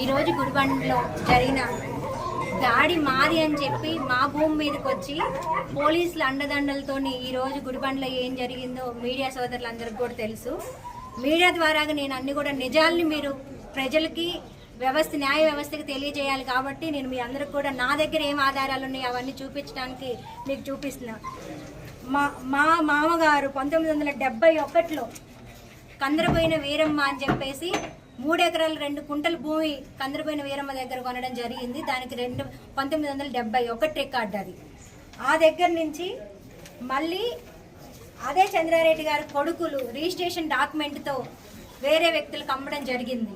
ఈరోజు గుడిబండలో జరిగిన దాడి మాది అని చెప్పి మా భూమి మీదకి వచ్చి పోలీసుల అండదండలతోని ఈరోజు గుడిబండలో ఏం జరిగిందో మీడియా సోదరులందరికీ కూడా తెలుసు. మీడియా ద్వారాగా నేను అన్ని కూడా నిజాల్ని మీరు ప్రజలకి వ్యవస్థ న్యాయ వ్యవస్థకి తెలియజేయాలి కాబట్టి నేను మీ అందరికి కూడా నా దగ్గర ఏం ఆధారాలు ఉన్నాయి అవన్నీ చూపించడానికి మీకు చూపిస్తున్నా. మా మా మామగారు పంతొమ్మిది వందల డెబ్బై ఒకటిలో కందరపోయిన వీరమ్మ అని చెప్పేసి మూడెకరాలు రెండు కుంటల భూమి కందరపోయిన వీరమ్మ దగ్గర కొనడం జరిగింది. దానికి రెండు పంతొమ్మిది వందల డెబ్బై ఒకటి రికార్డు అది. ఆ దగ్గర నుంచి మళ్ళీ అదే చంద్రారెడ్డి గారి కొడుకులు రిజిస్ట్రేషన్ డాక్యుమెంట్తో వేరే వ్యక్తులకు అమ్మడం జరిగింది.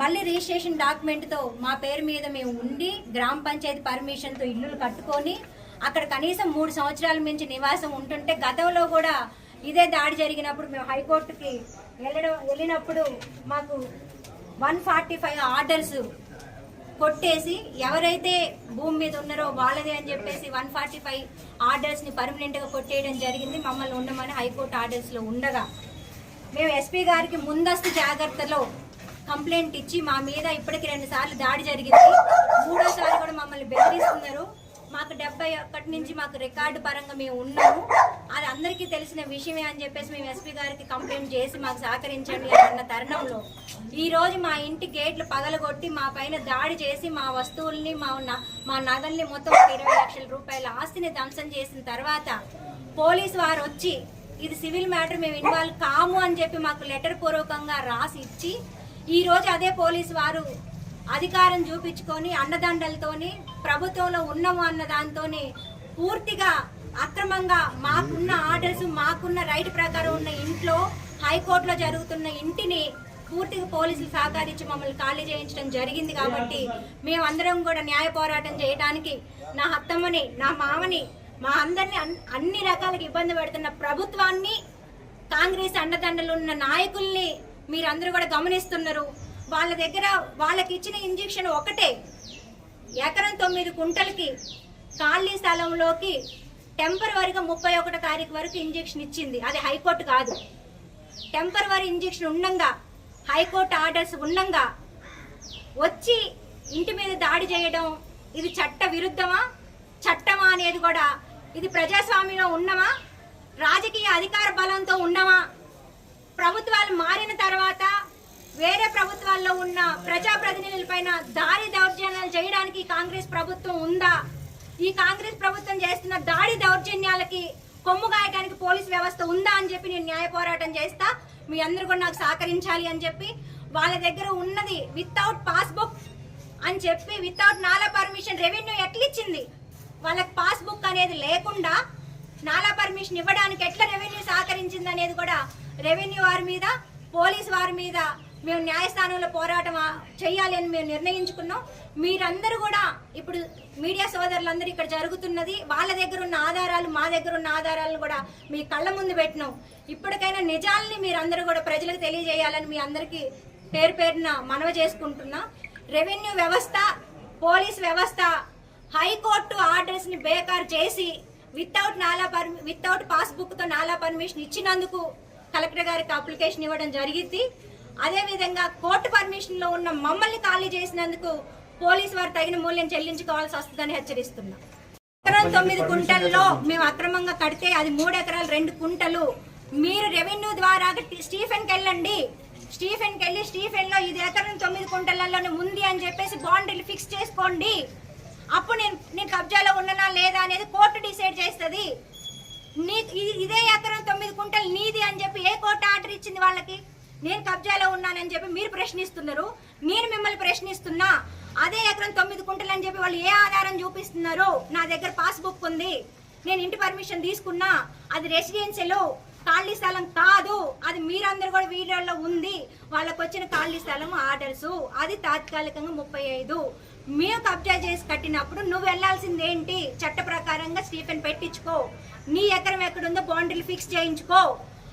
మళ్ళీ రిజిస్ట్రేషన్ డాక్యుమెంట్తో మా పేరు మీద మేము ఉండి గ్రామ పంచాయతీ పర్మిషన్తో ఇల్లులు కట్టుకొని అక్కడ కనీసం మూడు సంవత్సరాల మించి నివాసం ఉంటుంటే గతంలో కూడా ఇదే దాడి జరిగినప్పుడు మేము హైకోర్టుకి వెళ్ళడం వెళ్ళినప్పుడు మాకు వన్ ఫార్టీ ఫైవ్ ఆర్డర్స్ కొట్టేసి ఎవరైతే భూమి మీద ఉన్నారో వాళ్ళదే అని చెప్పేసి వన్ ఫార్టీ ఫైవ్ ఆర్డర్స్ని పర్మనెంట్గా కొట్టేయడం జరిగింది. మమ్మల్ని ఉండమని హైకోర్టు ఆర్డర్స్లో ఉండగా మేము ఎస్పీ గారికి ముందస్తు జాగ్రత్తలో కంప్లైంట్ ఇచ్చి మా మీద ఇప్పటికి రెండు సార్లు దాడి జరిగింది. మూడోసారి కూడా మమ్మల్ని బెదిరిస్తున్నారు. మాకు డెబ్బై ఒకటి నుంచి మాకు రికార్డు పరంగా మేము ఉన్నాము. అది అందరికీ తెలిసిన విషయమే అని చెప్పేసి మేము ఎస్పీ గారికి కంప్లైంట్ చేసి మాకు సహకరించండి అన్న తరుణంలో ఈరోజు మా ఇంటి గేట్లు పగలగొట్టి మా పైన దాడి చేసి మా వస్తువుల్ని మా న- మా నగల్ని మొత్తం ఒక ఇరవై లక్షల రూపాయల ఆస్తిని ధ్వంసం చేసిన తర్వాత పోలీస్ వారు వచ్చి ఇది సివిల్ మ్యాటర్ మేము ఇన్వాల్వ్ కాము అని చెప్పి మాకు లెటర్ పూర్వకంగా రాసి ఇచ్చి ఈ రోజు అదే పోలీస్ వారు అధికారం చూపించుకొని అండదండలతోని ప్రభుత్వంలో ఉన్నాము అన్న దాంతోని పూర్తిగా అక్రమంగా మాకున్న ఆర్డర్స్ మాకున్న రైట్ ప్రకారం ఉన్న ఇంట్లో హైకోర్టులో జరుగుతున్న ఇంటిని పూర్తిగా పోలీసులు సహకరించి మమ్మల్ని ఖాళీ చేయించడం జరిగింది కాబట్టి మేమందరం కూడా న్యాయ పోరాటం చేయడానికి నా అత్తమ్మని నా మామని మా అందరిని అన్- అన్ని రకాలకి ఇబ్బంది పెడుతున్న ప్రభుత్వాన్ని కాంగ్రెస్ అండదండలు ఉన్న నాయకుల్ని మీరందరూ కూడా గమనిస్తున్నారు. వాళ్ళ దగ్గర వాళ్ళకి ఇచ్చిన ఇంజెక్షన్ ఒకటే. ఎకరం తొమ్మిది కుంటలకి ఖాళీ స్థలంలోకి టెంపరవరిగా ముప్పై ఒకటో తారీఖు వరకు ఇంజెక్షన్ ఇచ్చింది. అది హైకోర్టు కాదు. టెంపరవరి ఇంజెక్షన్ ఉండంగా హైకోర్టు ఆర్డర్స్ ఉండంగా వచ్చి ఇంటి మీద దాడి చేయడం ఇది చట్ట విరుద్ధమా? చట్టమా అనేది కూడా ఇది ప్రజాస్వామ్యంలో ఉన్నమా? రాజకీయ అధికార బలంతో ఉన్నమా? ప్రభుత్వాలు మారిన తర్వాత వేరే ప్రభుత్వాల్లో ఉన్న ప్రజాప్రతినిధులపైన దారి దౌర్జన్యాలు చేయడానికి కాంగ్రెస్ ప్రభుత్వం ఉందా? ఈ కాంగ్రెస్ ప్రభుత్వం చేస్తున్న దాడి దౌర్జన్యాలకి కొమ్ము గాయటానికి పోలీస్ వ్యవస్థ ఉందా అని చెప్పి నేను న్యాయ పోరాటం చేస్తా. మీ అందరు కూడా నాకు సహకరించాలి అని చెప్పి వాళ్ళ దగ్గర ఉన్నది వితౌట్ పాస్బుక్ అని చెప్పి వితౌట్ నాలా పర్మిషన్ రెవెన్యూ ఎట్లిచ్చింది వాళ్ళకి పాస్బుక్ అనేది లేకుండా నాలా పర్మిషన్ ఇవ్వడానికి ఎట్లా రెవెన్యూ సహకరించింది అనేది కూడా రెవెన్యూ వారి మీద పోలీస్ వారి మీద మేము న్యాయస్థానంలో పోరాటం చేయాలి అని మేము నిర్ణయించుకున్నాం. మీరందరూ కూడా ఇప్పుడు మీడియా సోదరులందరూ ఇక్కడ జరుగుతున్నది వాళ్ళ దగ్గర ఉన్న ఆధారాలు మా దగ్గర ఉన్న ఆధారాలను కూడా మీ కళ్ళ ముందు పెట్టినాం. ఇప్పటికైనా నిజాల్ని మీరందరూ కూడా ప్రజలకు తెలియజేయాలని మీ అందరికీ పేరు పేరున మనవ చేసుకుంటున్నా. రెవెన్యూ వ్యవస్థ పోలీస్ వ్యవస్థ హైకోర్టు ఆర్డర్స్ని బేకార్ చేసి వితౌట్ నాలా పర్మి వితౌట్ పాస్బుక్తో నాలా పర్మిషన్ ఇచ్చినందుకు కలెక్టర్ గారికి అప్లికేషన్ ఇవ్వడం జరిగింది. అదే విధంగా కోర్టు పర్మిషన్లో ఉన్న మమ్మల్ని ఖాళీ చేసినందుకు పోలీసు వారు తగిన మూల్యం చెల్లించుకోవాల్సి వస్తుందని హెచ్చరిస్తున్నా. ఎకరం తొమ్మిది కుంటల్లో మేము అక్రమంగా కడితే అది మూడు ఎకరాలు రెండు కుంటలు. మీరు రెవెన్యూ ద్వారా స్టీఫెన్కి వెళ్ళండి. స్టీఫెన్కి వెళ్ళి స్టీఫెన్లో ఇది ఎకరం తొమ్మిది కుంటలలోనే ఉంది అని చెప్పేసి బౌండరీలు ఫిక్స్ చేసుకోండి. అప్పుడు నేను నేను కబ్జాలో ఉన్ననా లేదా అనేది కోర్టు డిసైడ్ చేస్తుంది. నీ ఇది- ఇదే ఎకరం తొమ్మిది కుంటలు నీది అని చెప్పి ఏ కోర్టు ఆర్డర్ ఇచ్చింది వాళ్ళకి? నేను కబ్జాలో ఉన్నానని చెప్పి మీరు ప్రశ్నిస్తున్నారు నేను మిమ్మల్ని ప్రశ్నిస్తున్నా అదే ఎకరం తొమ్మిది కుంటలు అని చెప్పి వాళ్ళు ఏ ఆధారం చూపిస్తున్నారు నా దగ్గర పాస్బుక్ ఉంది. నేను ఇంటి పర్మిషన్ తీసుకున్నా అది రెసిడెన్సీలో ఖాళీ స్థలం కాదు అది మీరందరూ కూడా వీడియోలో ఉంది. వాళ్ళకు వచ్చిన ఖాళీ స్థలం ఆర్డర్స్ అది తాత్కాలికంగా ముప్పై ఐదు. మేము కబ్జా చేసి కట్టినప్పుడు నువ్వు వెళ్ళాల్సింది ఏంటి? చట్ట ప్రకారంగా స్టీఫెన్ పెట్టించుకో. నీ ఎకరం ఎక్కడుందో బౌండరీలు ఫిక్స్ చేయించుకో.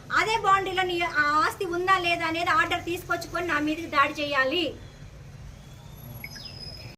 అదే బౌండరీలో నీ ఆ ఆస్తి ఉందా లేదా అనేది ఆర్డర్ తీసుకొచ్చుకొని నా మీదకి దాడి చేయాలి.